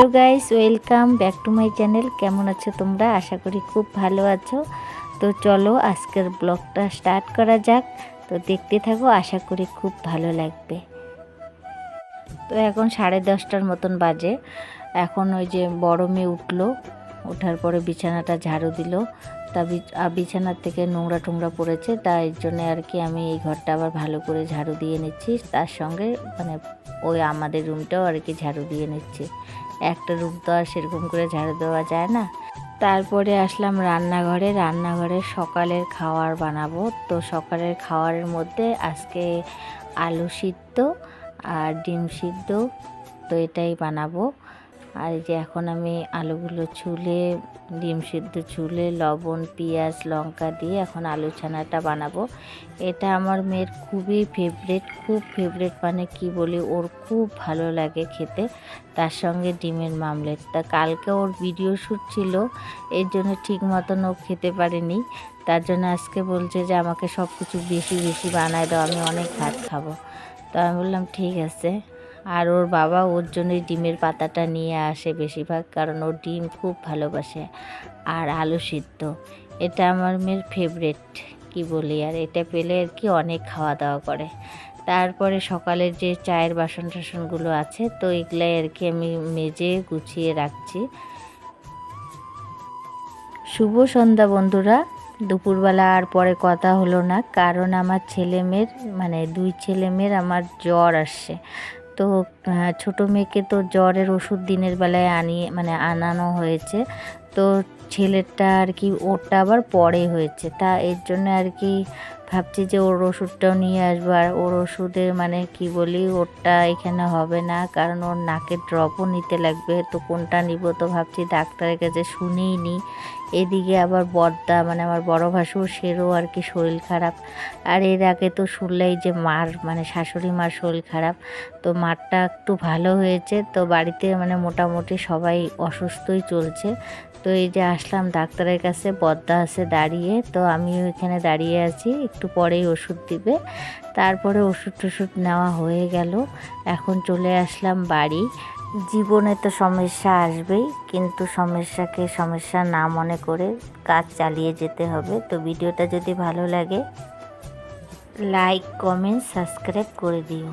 Hello guys, welcome back to my channel. কেমন আছো তোমরা? আশা করি খুব ভালো আছো। তো চলো, আজকের ব্লগটা স্টার্ট করা যাক। তো দেখতে থাকো, আশা করি খুব ভালো লাগবে। তো এখন সাড়ে দশটার মতন বাজে। এখন ওই যে বড় মেয়ে উঠল। ওঠার পরে বিছানাটা ঝাড়ু দিল। তা বিছ- বিছানার থেকে নোংরা টোংরা পড়েছে। তাই জন্য আর কি আমি এই ঘরটা আবার ভালো করে ঝাড়ু দিয়ে নিচ্ছি। তার সঙ্গে মানে ওই আমাদের রুমটাও আর কি ঝাড়ু দিয়ে নিচ্ছি। একটা রূপ তো আর সেরকম করে ঝাড়ু দেওয়া যায় না। তারপরে আসলাম রান্নাঘরে। রান্নাঘরে সকালের খাওয়ার বানাবো। তো সকালের খাওয়ারের মধ্যে আজকে আলু সিদ্ধ আর ডিম সিদ্ধ। তো এটাই বানাবো। আর এই যে এখন আমি আলুগুলো ছুলে, ডিম সিদ্ধ ছুলে, লবণ, পেঁয়াজ, লঙ্কা দিয়ে এখন আলু ছানাটা বানাবো। এটা আমার মেয়ের খুবই ফেভারেট খুব ফেভারেট মানে কি বলি, ওর খুব ভালো লাগে খেতে। তার সঙ্গে ডিমের মামলেট। তা কালকে ওর ভিডিও শ্যুট ছিল, এর জন্য ঠিক মতন ও খেতে পারেনি। তার জন্য আজকে বলছে যে, আমাকে সব কিছু বেশি বেশি বানায় দাও, আমি অনেক ভাত খাব। তো আমি বললাম, ঠিক আছে। আর ওর বাবা ওর জন্যই ডিমের পাতাটা নিয়ে আসে বেশিরভাগ, কারণ ওর ডিম খুব ভালোবাসে আর আলু সিদ্ধ। এটা আমার মেয়ের ফেভারেট কি বলি, আর এটা পেলে আর কি অনেক খাওয়া দাওয়া করে। তারপরে সকালের যে চায়ের বাসন টাসনগুলো আছে, তো এগুলাই আর কি আমি মেজে গুছিয়ে রাখছি। শুভ সন্ধ্যা বন্ধুরা, দুপুরবেলা আর পরে কথা হলো না, কারণ আমার ছেলে মেয়ের মানে দুই ছেলে মেয়ের আমার জ্বর আসছে। তো ছোটো মেয়েকে তো জ্বরের ওষুধ দিনের বেলায় আনিয়ে মানে আনানো হয়েছে। তো ছেলেটা আর কি, ওরটা আবার পরে হয়েছে। তা এর জন্য আর কি ভাবছি যে ওর ওষুধটাও নিয়ে আসব। আর ওর ওষুধে মানে কি বলি, ওরটা এখানে হবে না। কারণ ওর নাকের ড্রপও নিতে লাগবে। তো কোনটা নিব তো ভাবছি ডাক্তারের কাছে শুনেই নিই এদিকে আবার বর্দা মানে আমার বড় ভাসুর, সেরও আর কি শরীর খারাপ। আর এর আগে তো শুনলেই যে মার মানে শাশুড়ি মার শরীর খারাপ। তো মারটা একটু ভালো হয়েছে। তো বাড়িতে মানে মোটামুটি সবাই অসুস্থই চলছে। তো এই যে আসলাম ডাক্তারের কাছে বদ্দা আছে দাঁড়িয়ে। তো আমিও এখানে দাঁড়িয়ে আছি, একটু পরেই ওষুধ দিবে। তারপরে ওষুধ টষুধ নেওয়া হয়ে গেল। এখন চলে আসলাম বাড়ি। জীবনে তো সমস্যা আসবেই, কিন্তু সমস্যাকে সমস্যা না মনে করে কাজ চালিয়ে যেতে হবে। তো ভিডিওটা যদি ভালো লাগে লাইক কমেন্ট সাবস্ক্রাইব করে দিও।